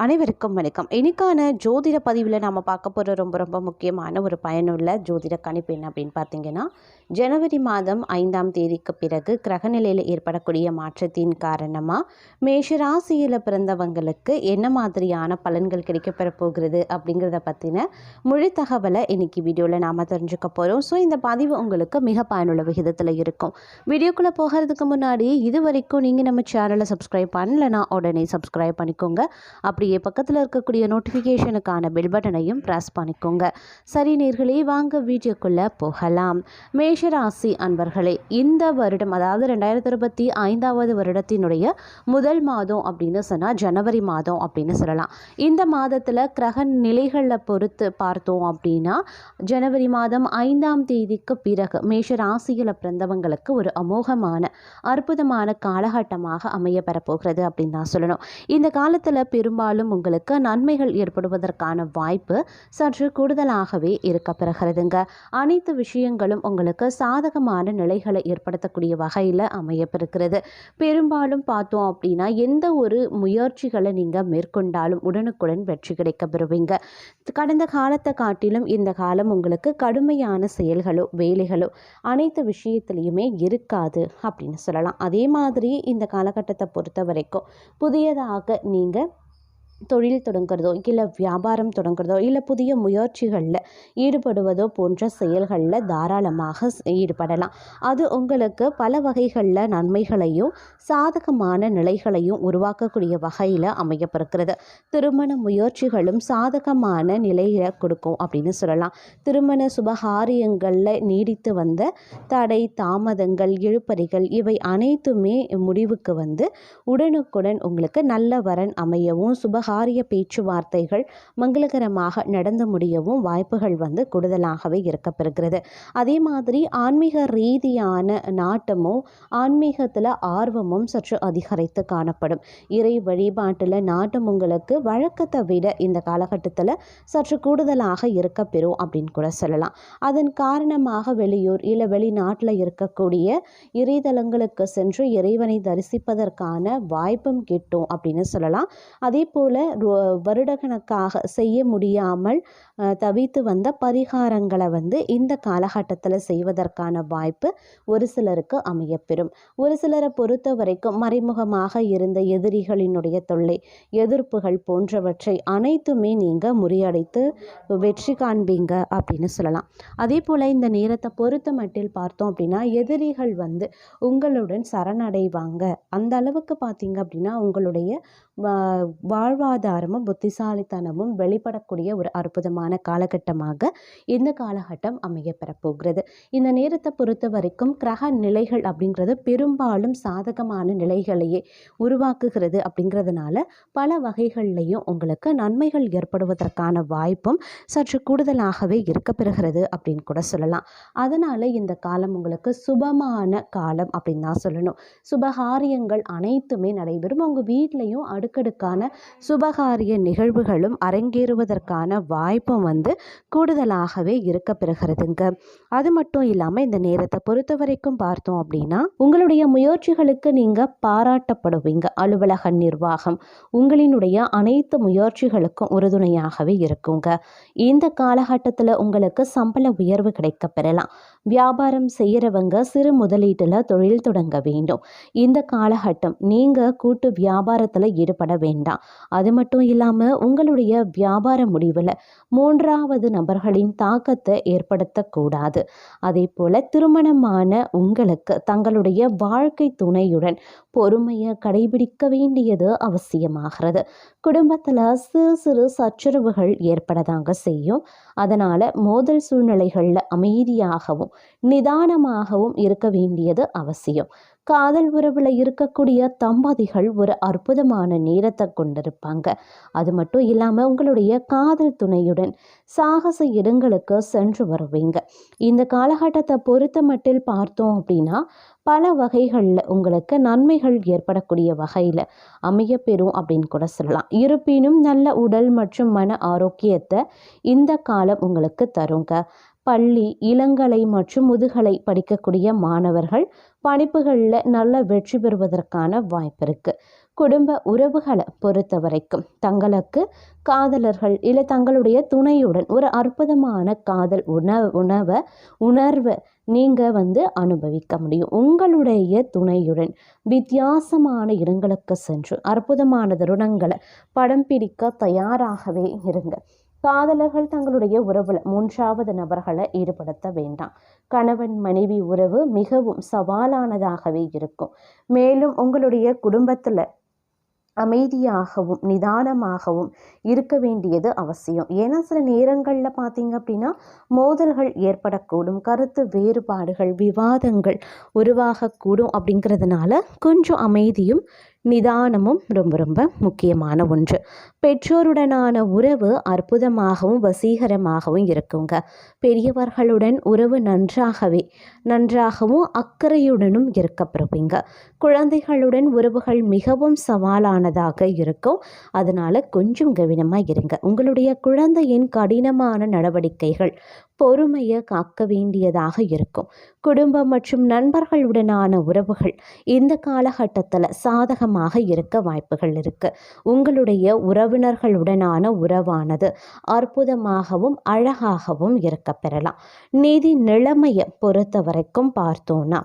அனைவருக்கும் வணக்கம். இன்னைக்கான ஜோதிட பதிவில் நாம் பார்க்க போகிற ரொம்ப ரொம்ப முக்கியமான ஒரு பயனுள்ள ஜோதிட கணிப்பு என்ன அப்படின்னு பார்த்தீங்கன்னா ஜனவரி மாதம் ஐந்தாம் தேதிக்கு பிறகு கிரகநிலையில் ஏற்படக்கூடிய மாற்றத்தின் காரணமாக மேஷராசியில் பிறந்தவங்களுக்கு என்ன மாதிரியான பலன்கள் கிடைக்கப்பெற போகிறது அப்படிங்கிறத பற்றின முழு தகவலை இன்னைக்கு வீடியோவில் நாம் தெரிஞ்சுக்க போகிறோம் ஸோ இந்த பதிவு உங்களுக்கு மிக பயனுள்ள விகிதத்தில் இருக்கும். வீடியோக்குள்ளே போகிறதுக்கு முன்னாடி இது வரைக்கும் நீங்கள் நம்ம சேனலை சப்ஸ்கிரைப் பண்ணலைன்னா உடனே சப்ஸ்கிரைப் பண்ணிக்கோங்க. அப்படி அப்படியே பக்கத்தில் இருக்கக்கூடிய நோட்டிஃபிகேஷனுக்கான பெல் பட்டனையும் ப்ரெஸ் பண்ணிக்கோங்க. சரி நேர்களே வாங்க வீடியோக்குள்ளே போகலாம். மேஷராசி அன்பர்களே இந்த வருடம் அதாவது ரெண்டாயிரத்தி இருபத்தி ஐந்தாவது வருடத்தினுடைய முதல் மாதம் அப்படின்னு சொன்னால் ஜனவரி மாதம் அப்படின்னு சொல்லலாம். இந்த மாதத்தில் கிரக நிலைகளை பொறுத்து பார்த்தோம் அப்படின்னா ஜனவரி மாதம் ஐந்தாம் தேதிக்கு பிறகு மேஷ ராசியில் பிறந்தவங்களுக்கு ஒரு அமோகமான அற்புதமான காலகட்டமாக அமைய பெறப்போகிறது அப்படின்னு தான் சொல்லணும். இந்த காலத்தில் பெரும்பாலும் உங்களுக்கு நன்மைகள் ஏற்படுவதற்கான வாய்ப்பு சற்று கூடுதலாகவே இருக்க பெறுகிறதுங்க. அனைத்து விஷயங்களும் உங்களுக்கு சாதகமான நிலைகளை ஏற்படுத்தக்கூடிய வகையில் அமையப்பெறுகிறது. பெரும்பாலும் பார்த்தோம் அப்படின்னா எந்த ஒரு முயற்சிகளை நீங்கள் மேற்கொண்டாலும் உடனுக்குடன் வெற்றி கிடைக்க பெறுவீங்க. கடந்த காலத்தை காட்டிலும் இந்த காலம் உங்களுக்கு கடுமையான செயல்களோ வேலைகளோ அனைத்து விஷயத்துலையுமே இருக்காது அப்படின்னு சொல்லலாம். அதே மாதிரி இந்த காலகட்டத்தை பொறுத்த வரைக்கும் புதியதாக நீங்கள் தொழில் தொடங்குறதோ இல்லை வியாபாரம் தொடங்குறதோ இல்லை புதிய முயற்சிகளில் ஈடுபடுவதோ போன்ற செயல்களில் தாராளமாக ஈடுபடலாம். அது உங்களுக்கு பல வகைகளில் நன்மைகளையும் சாதகமான நிலைகளையும் உருவாக்கக்கூடிய வகையில் அமையப்பெறுகிறது. திருமண முயற்சிகளும் சாதகமான நிலையை கொடுக்கும் அப்படின்னு சொல்லலாம். திருமண சுபகாரியங்களில் நீடித்து வந்த தடை தாமதங்கள் இழுப்பறிகள் இவை அனைத்துமே முடிவுக்கு வந்து உடனுக்குடன் உங்களுக்கு நல்ல வரன் அமையவும் சுப காரிய பேச்சுவார்த்தைகள் மங்களகரமாக நடந்து முடியவும் வாய்ப்புகள் வந்து கூடுதலாகவே இருக்கப்பெறுகிறது. அதே மாதிரி ஆன்மீக ரீதியான நாட்டமும் ஆன்மீகத்தில் ஆர்வமும் சற்று அதிகரித்து காணப்படும். இறை வழிபாட்டில் நாட்டம் உங்களுக்கு வழக்கத்தை விட இந்த காலகட்டத்தில் சற்று கூடுதலாக இருக்கப்பெறும் அப்படின்னு கூட சொல்லலாம். அதன் காரணமாக வெளியூர் இல்லை வெளிநாட்டில் இருக்கக்கூடிய இறைதலங்களுக்கு சென்று இறைவனை தரிசிப்பதற்கான வாய்ப்பும் கிட்டும் அப்படின்னு சொல்லலாம். அதே போல் வருடக்கணக்காக செய்ய முடியாமல் தவித்து வந்த பரிகாரங்களை வந்து இந்த காலகட்டத்தில் செய்வதற்கான வாய்ப்பு ஒரு சிலருக்கு அமையப்பெறும். ஒரு சிலரை பொறுத்த வரைக்கும் மறைமுகமாக இருந்த எதிரிகளினுடைய தொல்லை எதிர்ப்புகள் போன்றவற்றை அனைத்துமே நீங்கள் முறியடைத்து வெற்றி காண்பீங்க அப்படின்னு சொல்லலாம். அதே போல் இந்த நேரத்தை பொறுத்த மட்டில் பார்த்தோம் அப்படின்னா எதிரிகள் வந்து உங்களுடன் சரணடைவாங்க. அந்த அளவுக்கு பார்த்தீங்க அப்படின்னா உங்களுடைய வாழ்வா வாழ்வாதாரமும் புத்திசாலித்தனமும் வெளிப்படக்கூடிய ஒரு அற்புதமான காலகட்டமாக இந்த காலகட்டம் அமையப்பெறப்போகிறது இந்த நேரத்தை பொறுத்த வரைக்கும் கிரக நிலைகள் அப்படிங்கிறது பெரும்பாலும் சாதகமான நிலைகளையே உருவாக்குகிறது அப்படிங்கிறதுனால பல வகைகள்லையும் உங்களுக்கு நன்மைகள் ஏற்படுவதற்கான வாய்ப்பும் சற்று கூடுதலாகவே இருக்கப்பெறுகிறது அப்படின்னு கூட சொல்லலாம். அதனால் இந்த காலம் உங்களுக்கு சுபமான காலம் அப்படின்னு தான் சொல்லணும். சுபகாரியங்கள் அனைத்துமே நடைபெறும். உங்கள் வீட்லேயும் அடுக்கடுக்கான சுபகாரிய நிகழ்வுகளும் அரங்கேறுவதற்கான வாய்ப்பும் வந்து கூடுதலாகவே இருக்க பெறுகிறதுங்க அது மட்டும் இல்லாமல் இந்த நேரத்தை பொறுத்த வரைக்கும் பார்த்தோம் அப்படின்னா உங்களுடைய முயற்சிகளுக்கு நீங்கள் பாராட்டப்படுவீங்க. அலுவலக நிர்வாகம் உங்களினுடைய அனைத்து முயற்சிகளுக்கும் உறுதுணையாகவே இருக்குங்க. இந்த காலகட்டத்தில் உங்களுக்கு சம்பள உயர்வு கிடைக்க பெறலாம் வியாபாரம் செய்கிறவங்க சிறு முதலீட்டில் தொழில் தொடங்க வேண்டும். இந்த காலகட்டம் நீங்கள் கூட்டு வியாபாரத்தில் ஈடுபட வேண்டாம். அது மட்டும் இல்லாமல் உங்களுடைய வியாபார முடிவில் மூன்றாவது நபர்களின் தாக்கத்தை ஏற்படுத்தக்கூடாது. அதே போல் திருமணமான உங்களுக்கு தங்களுடைய வாழ்க்கை துணையுடன் பொறுமையை கடைபிடிக்க வேண்டியது அவசியமாகிறது. குடும்பத்தில் சிறு சிறு சச்சரவுகள் ஏற்படதாங்க செய்யும். அதனால் மோதல் சூழ்நிலைகளில் அமைதியாகவும் நிதானமாகவும் இருக்க வேண்டியது அவசியம். காதல் உறவில் இருக்கக்கூடிய தம்பதிகள் ஒரு அற்புதமான நேரத்தை கொண்டிருப்பாங்க. அது மட்டும் இல்லாமல் உங்களுடைய காதல் துணையுடன் சாகச இடங்களுக்கு சென்று வருவீங்க. இந்த காலகட்டத்தை பொறுத்த மட்டில் பார்த்தோம் அப்படின்னா பல வகைகளில் உங்களுக்கு நன்மைகள் ஏற்படக்கூடிய வகையில் அமையப்பெறும் அப்படின்னு கூட சொல்லலாம். இருப்பினும் நல்ல உடல் மற்றும் மன ஆரோக்கியத்தை இந்த காலம் உங்களுக்கு தருங்க. பள்ளி இளங்கலை மற்றும் முதுகலை படிக்கக்கூடிய மாணவர்கள் படிப்புகளில் நல்ல வெற்றி பெறுவதற்கான வாய்ப்பு இருக்குது குடும்ப உறவுகளை பொறுத்த வரைக்கும் தங்களுக்கு காதலர்கள் இல்லை தங்களுடைய துணையுடன் ஒரு அற்புதமான காதல் உணவு உணவை உணர்வை நீங்கள் வந்து அனுபவிக்க முடியும். உங்களுடைய துணையுடன் வித்தியாசமான இடங்களுக்கு சென்று அற்புதமான தருணங்களை படம் பிடிக்க தயாராகவே இருங்க. காதலர்கள் தங்களுடைய உறவில் மூன்றாவது நபர்களை ஈடுபடுத்த வேண்டாம். கணவன் மனைவி உறவு மிகவும் சவாலானதாகவே இருக்கும். மேலும் உங்களுடைய குடும்பத்தில் அமைதியாகவும் நிதானமாகவும் இருக்க வேண்டியது அவசியம். ஏன்னா சில நேரங்களில் பார்த்தீங்க அப்படின்னா மோதல்கள் ஏற்படக்கூடும் கருத்து வேறுபாடுகள் விவாதங்கள் உருவாகக்கூடும் அப்படிங்கிறதுனால கொஞ்சம் அமைதியும் நிதானமும் ரொம்ப ரொம்ப முக்கியமான ஒன்று. பெற்றோருடனான உறவு அற்புதமாகவும் வசீகரமாகவும் இருக்குங்க. பெரியவர்களுடன் உறவு நன்றாகவே நன்றாகவும் அக்கறையுடனும் இருக்கப்படுவீங்க குழந்தைகளுடன் உறவுகள் மிகவும் சவாலானதாக இருக்கும். அதனால் கொஞ்சம் கவனமாக இருங்க. உங்களுடைய குழந்தையின் கடினமான நடவடிக்கைகள் பொறுமையை காக்க வேண்டியதாக இருக்கும். குடும்பம் மற்றும் நண்பர்களுடனான உறவுகள் இந்த காலகட்டத்தில் சாதகமாக இருக்க வாய்ப்புகள் இருக்குது உங்களுடைய உறவினர்களுடனான உறவானது அற்புதமாகவும் அழகாகவும் இருக்க பெறலாம். நிதி நிலைமையை பொறுத்த வரைக்கும் பார்த்தோன்னா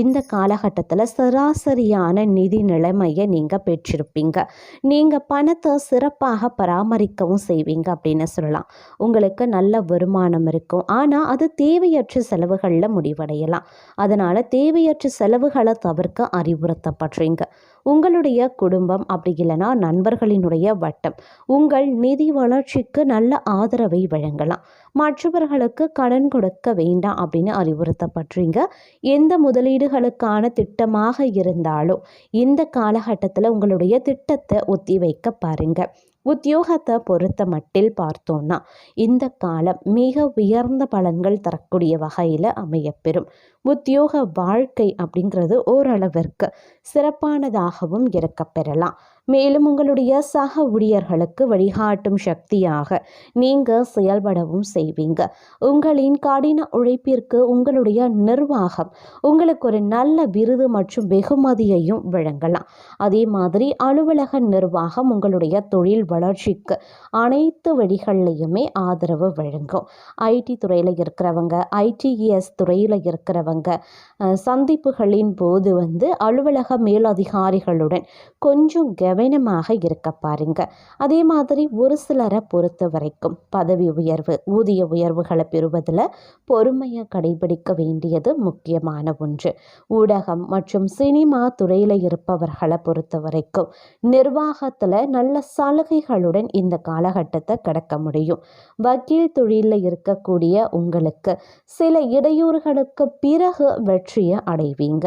இந்த காலகட்டத்தில் சராசரியான நிதி நிலைமையை நீங்கள் பெற்றிருப்பீங்க. நீங்கள் பணத்தை சிறப்பாக பராமரிக்கவும் செய்வீங்க அப்படின்னு சொல்லலாம். உங்களுக்கு நல்ல வருமானம் இருக்கும். இருக்கும். ஆனால் அது தேவையற்ற செலவுகளில் முடிவடையலாம். அதனால் தேவையற்ற செலவுகளை தவிர்க்க அறிவுறுத்தப்படுறீங்க. உங்களுடைய குடும்பம் அப்படி இல்லைன்னா நண்பர்களினுடைய வட்டம். உங்கள் நிதி வளர்ச்சிக்கு நல்ல ஆதரவை வழங்கலாம். மற்றவர்களுக்கு கடன் கொடுக்க வேண்டாம் அப்படின்னு அறிவுறுத்தப்படுறீங்க. எந்த முதலீடுகளுக்கான திட்டமாக இருந்தாலும் இந்த காலகட்டத்தில் உங்களுடைய திட்டத்தை ஒத்தி வைக்க பாருங்கள் உத்தியோகத்தை பொறுத்த மட்டில் பார்த்தோம்னா இந்த காலம் மிக உயர்ந்த பலன்கள் தரக்கூடிய வகையில் அமையப்பெறும். உத்தியோக வாழ்க்கை அப்படிங்கிறது ஓரளவிற்கு சிறப்பானதாகவும் இருக்கப்பெறலாம் மேலும் உங்களுடைய சக ஊழியர்களுக்கு வழிகாட்டும் சக்தியாக நீங்கள் செயல்படவும் செய்வீங்க. உங்களின் கடின உழைப்பிற்கு உங்களுடைய நிர்வாகம் உங்களுக்கு ஒரு நல்ல விருது மற்றும் வெகுமதியையும் வழங்கலாம். அதே மாதிரி அலுவலக நிர்வாகம் உங்களுடைய தொழில் வளர்ச்சிக்கு அனைத்து வழிகள்லையுமே ஆதரவு வழங்கும். ஐடி துறையில் இருக்கிறவங்க ஐடிஇஎஸ் துறையில் இருக்கிறவங்க சந்திப்புகளின் போது வந்து அலுவலக மேலதிகாரிகளுடன் கொஞ்சம் கவனமாக இருக்க பாருங்க. அதே மாதிரி ஒரு சிலரை பொறுத்த வரைக்கும் பதவி உயர்வு ஊதிய உயர்வுகளை பெறுவதில் பொறுமையை கடைபிடிக்க வேண்டியது முக்கியமான ஒன்று. ஊடகம் மற்றும் சினிமா துறையில் இருப்பவர்களை பொறுத்த வரைக்கும் நிர்வாகத்தில் நல்ல சலுகைகளுடன் இந்த காலகட்டத்தை கடக்க முடியும். வக்கீல் தொழிலில் இருக்கக்கூடிய உங்களுக்கு சில இடையூறுகளுக்கு பிறகு வெற்றியை அடைவீங்க.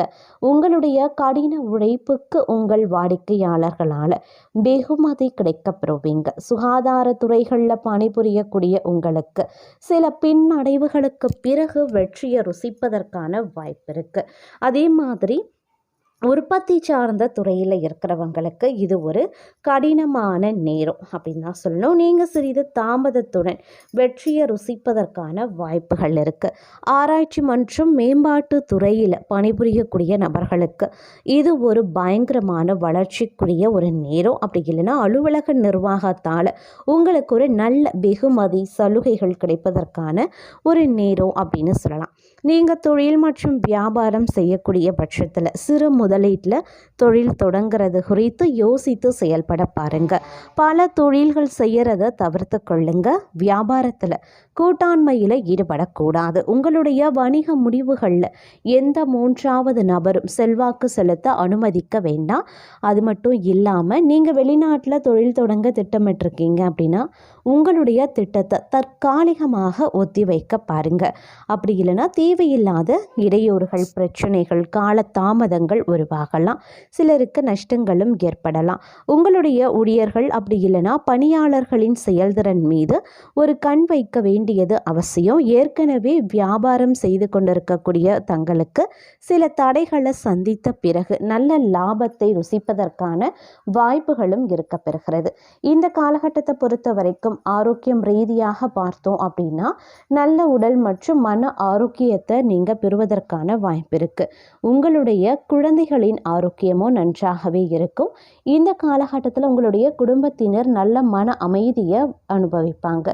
உங்களுடைய கடின உழைப்புக்கு உங்கள் வாடிக்கையாளர்களால் அதனால் வெகுமதி கிடைக்கப்பெறுவீங்க. சுகாதார துறைகளில் பணிபுரியக்கூடிய உங்களுக்கு சில பின்னடைவுகளுக்கு பிறகு வெற்றியை ருசிப்பதற்கான வாய்ப்பு இருக்குது அதே மாதிரி உற்பத்தி சார்ந்த துறையில் இருக்கிறவங்களுக்கு இது ஒரு கடினமான நேரம் அப்படின்னு தான் சொல்லணும். நீங்கள் சிறிது தாமதத்துடன் வெற்றியை ருசிப்பதற்கான வாய்ப்புகள் இருக்குது ஆராய்ச்சி மற்றும் மேம்பாட்டு துறையில் பணிபுரியக்கூடிய நபர்களுக்கு இது ஒரு பயங்கரமான வளர்ச்சிக்குரிய ஒரு நேரம். அப்படி இல்லைன்னா அலுவலக நிர்வாகத்தால் உங்களுக்கு ஒரு நல்ல வெகுமதி சலுகைகள் கிடைப்பதற்கான ஒரு நேரம் அப்படின்னு சொல்லலாம். நீங்கள் தொழில் மற்றும் வியாபாரம் செய்யக்கூடிய பட்சத்தில் சிறு முதலீட்டில் தொழில் தொடங்கிறது குறித்து யோசித்து செயல்பட பாருங்க. பல தொழில்கள் செய்கிறத தவிர்த்து கொள்ளுங்க. வியாபாரத்தில் கூட்டாண்மையில் ஈடுபடக்கூடாது. உங்களுடைய வணிக முடிவுகளில் எந்த மூன்றாவது நபரும் செல்வாக்கு செலுத்த அனுமதிக்க வேண்டாம். அது மட்டும் இல்லாமல் நீங்கள் வெளிநாட்டில் தொழில் தொடங்க திட்டமிட்டிருக்கீங்க அப்படின்னா உங்களுடைய திட்டத்தை தற்காலிகமாக ஒத்தி வைக்க பாருங்க. அப்படி இல்லைன்னா தேவையில்லாத இடையூறுகள் பிரச்சனைகள் கால தாமதங்கள் உருவாகலாம். சிலருக்கு நஷ்டங்களும் ஏற்படலாம். உங்களுடைய ஊழியர்கள் அப்படி இல்லைன்னா பணியாளர்களின் செயல்திறன் மீது ஒரு கண் வைக்க வேண்டியது அவசியம். ஏற்கனவே வியாபாரம் செய்து கொண்டிருக்கக்கூடிய தங்களுக்கு சில தடைகளை சந்தித்த பிறகு நல்ல லாபத்தை ருசிப்பதற்கான வாய்ப்புகளும் இருக்க பெறுகிறது இந்த காலகட்டத்தை பொறுத்த வரைக்கும் ஆரோக்கியம் ரீதியாக பார்த்தோம் அப்படின்னா நல்ல உடல் மற்றும் மன ஆரோக்கியத்தை ஆரோக்கியத்தை நீங்கள் பெறுவதற்கான வாய்ப்பு இருக்குது உங்களுடைய குழந்தைகளின் ஆரோக்கியமும் நன்றாகவே இருக்கும். இந்த காலகட்டத்தில் உங்களுடைய குடும்பத்தினர் நல்ல மன அமைதியை அனுபவிப்பாங்க.